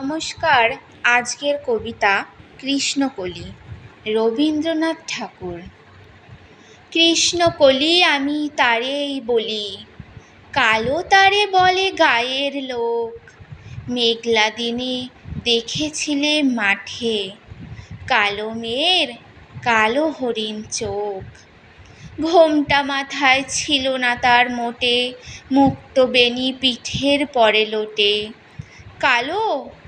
নমস্কার, আজকের কবিতা কৃষ্ণকলি, রবীন্দ্রনাথ ঠাকুর। কৃষ্ণকলি আমি তারেই বলি, কালো তারে বলে গায়ের লোক। মেঘলা দিনে দেখেছিলে মাঠে, কালো মেয়ের কালো হরিণ চোখ। ঘোমটা মাথায় ছিল না তার মোটে, মুক্ত বেণী পিঠের পরে লোটে। কালো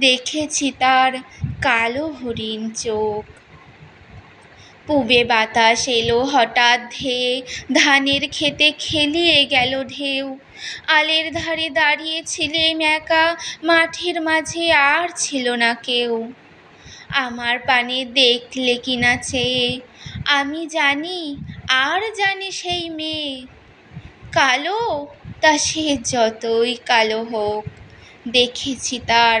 দেখেছি তার কালো হরিণ চোখ। পুবে বাতাস এলো হঠাৎ ধেয়ে, ধানের খেতে খেলিয়ে গেল ঢেউ। আলের ধারে দাঁড়িয়েছিলেম একা মাঠের মাঝে আর ছিল না কেউ। আমার পানে দেখলে কিনা চেয়ে, আমি জানি, আর জানি সেই মেয়ে। কালো, তা সে যতই কালো হোক, দেখেছি তার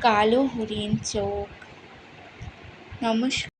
কালো হরিণ চোখ। নমস্কার।